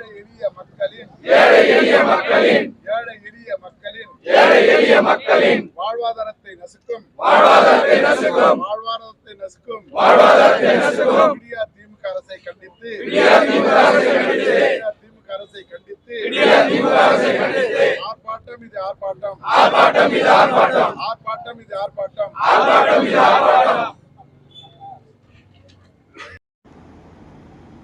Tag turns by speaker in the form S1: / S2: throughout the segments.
S1: ஏழை எளிய மக்களின்
S2: ஏழை எளிய மக்களின்
S1: ஏழை எளிய மக்களின்
S2: ஏழை எளிய மக்களின்
S1: வாழ்வாதாரத்தை நசுக்கும்
S2: வாழ்வாதாரத்தை நசுக்கும்
S1: வாழ்வாதாரத்தை நசுக்கும்.
S2: வாழ்வாதாரத்தை நசுக்கும்.
S1: இந்தியா திமுக அரசை கண்டித்து
S2: இந்தியா திமுக அரசை கண்டித்து
S1: இந்தியா திமுக அரசை கண்டித்து
S2: இந்தியா திமுக அரசை கண்டித்து
S1: ஆர்ப்பாட்டம் இது ஆர்ப்பாட்டம்.
S2: ஆர்ப்பாட்டம் இது ஆர்ப்பாட்டம்.
S1: ஆர்ப்பாட்டம் இது ஆர்ப்பாட்டம்.
S2: ஆர்ப்பாட்டம் இது ஆர்ப்பாட்டம்.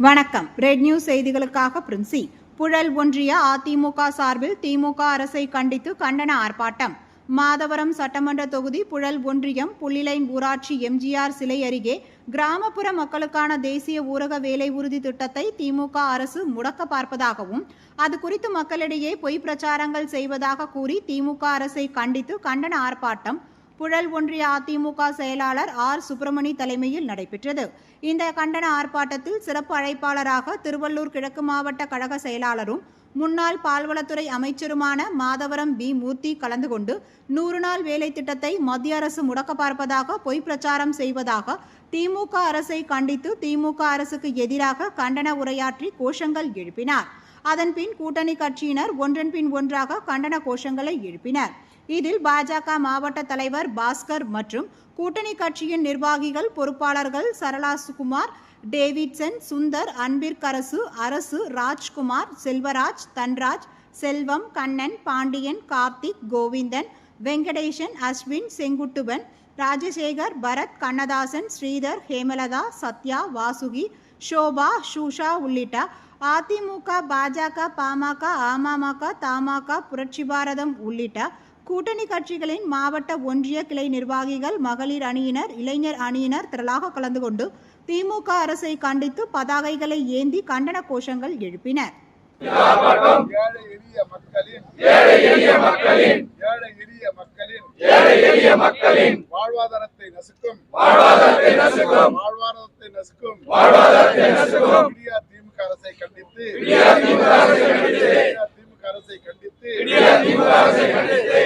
S3: வணக்கம். ரெட் நியூஸ் செய்திகளுக்காக பிரின்சி. புழல் ஒன்றிய அதிமுக சார்பில் திமுக அரசை கண்டித்து கண்டன ஆர்ப்பாட்டம். மாதவரம் சட்டமன்ற தொகுதி புழல் ஒன்றியம் புள்ளிலைன் ஊராட்சி எம்ஜிஆர் சிலை அருகே கிராமப்புற மக்களுக்கான தேசிய ஊரக வேலை உறுதி திட்டத்தை திமுக அரசு முடக்க பார்ப்பதாகவும் அது குறித்து மக்களிடையே பொய் பிரச்சாரங்கள் செய்வதாக கூறி திமுக அரசை கண்டித்து கண்டன ஆர்ப்பாட்டம் புழல் ஒன்றிய அதிமுக செயலாளர் ஆர். சுப்பிரமணி தலைமையில் நடைபெற்றது. இந்த கண்டன ஆர்ப்பாட்டத்தில் சிறப்பு அழைப்பாளராக திருவள்ளூர் கிழக்கு மாவட்ட கழக செயலாளரும் முன்னாள் பால்வளத்துறை அமைச்சருமான மாதவரம் பி. மூர்த்தி கலந்து கொண்டு நூறு நாள் வேலை திட்டத்தை மத்திய அரசு முடக்க பார்ப்பதாக பொய் பிரச்சாரம் செய்வதாக திமுக அரசை கண்டித்து திமுக அரசுக்கு எதிராக கண்டன உரையாற்றி கோஷங்கள் எழுப்பினார். அதன்பின் கூட்டணி கட்சியினர் ஒன்றன் பின் ஒன்றாக கண்டன கோஷங்களை எழுப்பினர். இதில் பாஜக மாவட்ட தலைவர் பாஸ்கர் மற்றும் கூட்டணி கட்சியின் நிர்வாகிகள் பொறுப்பாளர்கள் சரளா சுகுமார் டேவிட்சன் சுந்தர் அன்பிற்கரசு அரசு ராஜ்குமார் செல்வராஜ் தன்ராஜ் செல்வம் கண்ணன் பாண்டியன் கார்த்திக் கோவிந்தன் வெங்கடேசன் அஸ்வின் செங்குட்டுவன் ராஜசேகர் பரத் கண்ணதாசன் ஸ்ரீதர் ஹேமலதா சத்யா வாசுகி ஷோபா ஷூஷா உள்ளிட்ட அதிமுக பாஜக பாமக அமமக தமாக புரட்சி பாரதம் உள்ளிட்ட கூட்டணி கட்சிகளின் மாவட்ட ஒன்றிய கிளை நிர்வாகிகள் மகளிர் அணியினர் இளைஞர் அணியினர் திரளாக கலந்து கொண்டு திமுக அரசை கண்டித்து பதாகைகளை ஏந்தி கண்டன கோஷங்கள் எழுப்பினர்.
S1: ஏழை எளிய மக்களின்
S2: ஏழை எளிய மக்களின்
S1: ஏழை எளிய மக்களின்
S2: ஏழை எளிய மக்களின்
S1: வாழ்வாதாரத்தை நசுக்கும்
S2: வாழ்வாதாரத்தை நசுக்கும்
S1: வாழ்வாதாரத்தை நசுக்கும்
S2: வாழ்வாதாரத்தை நசுக்கும்.
S1: இந்தியா திமுக அரசை கண்டித்து
S2: இந்தியா திமுக அரசை கண்டித்து
S1: இந்தியா திமுக அரசை கண்டித்து
S2: இந்தியா திமுக அரசை கண்டித்து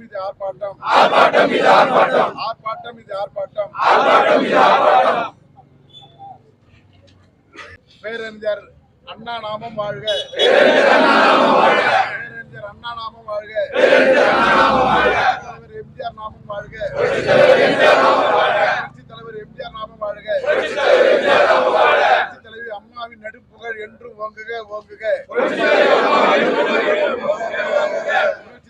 S1: ஆர்ப்பாட்டம் இது ஆர்ப்பாட்டம்.
S2: ஆர்ப்பாட்டம் இது ஆர்ப்பாட்டம்.
S1: ஆர்ப்பாட்டம் இது ஆர்ப்பாட்டம்.
S2: ஆர்ப்பாட்டம் இது ஆர்ப்பாட்டம்.
S1: பேரறிஞர் அண்ணா நாமம் வாழ்க. பேரறிஞர் அண்ணா நாமம் வாழ்க. தலைவர் எம்ஜிஆர் நாமம் வாழ்க. புரட்சித் தலைவர் எம்ஜிஆர் நாமம் வாழ்க. புரட்சித் தலைவி அம்மாவின் நடுப்புகழ் என்றும் ஓங்குக ஓங்குக புரட்சித்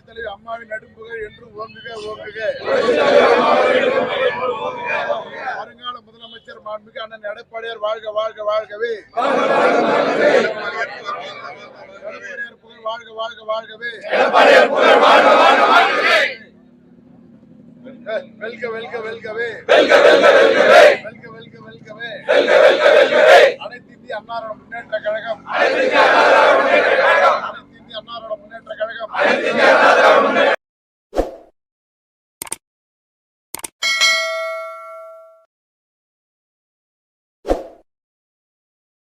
S1: தலைவி அம்மாவின் நடுப்புகழ் என்றும் ஓங்குக ஓங்குக வருங்கால முதலமைச்சர் மாண்புமிகு அண்ணன் எடப்பாடியார் வாழ்க வாழ்க வாழ்கவே. எடப்பாடியார் புகழ் வாழ்க வாழ்க வாழ்கவே. வெல்க வெல்க வெல்கவே.
S2: வெல்க வெல்க வெல்கவே.
S1: வெல்க வெல்க வெல்கவே.
S2: வெல்க வெல்க வெல்கவே.
S1: அனைத்து இந்திய அன்னாரோட முன்னேற்ற கழகம்.
S2: அனைத்து இந்திய
S1: அன்னாரோட முன்னேற்ற கழகம்.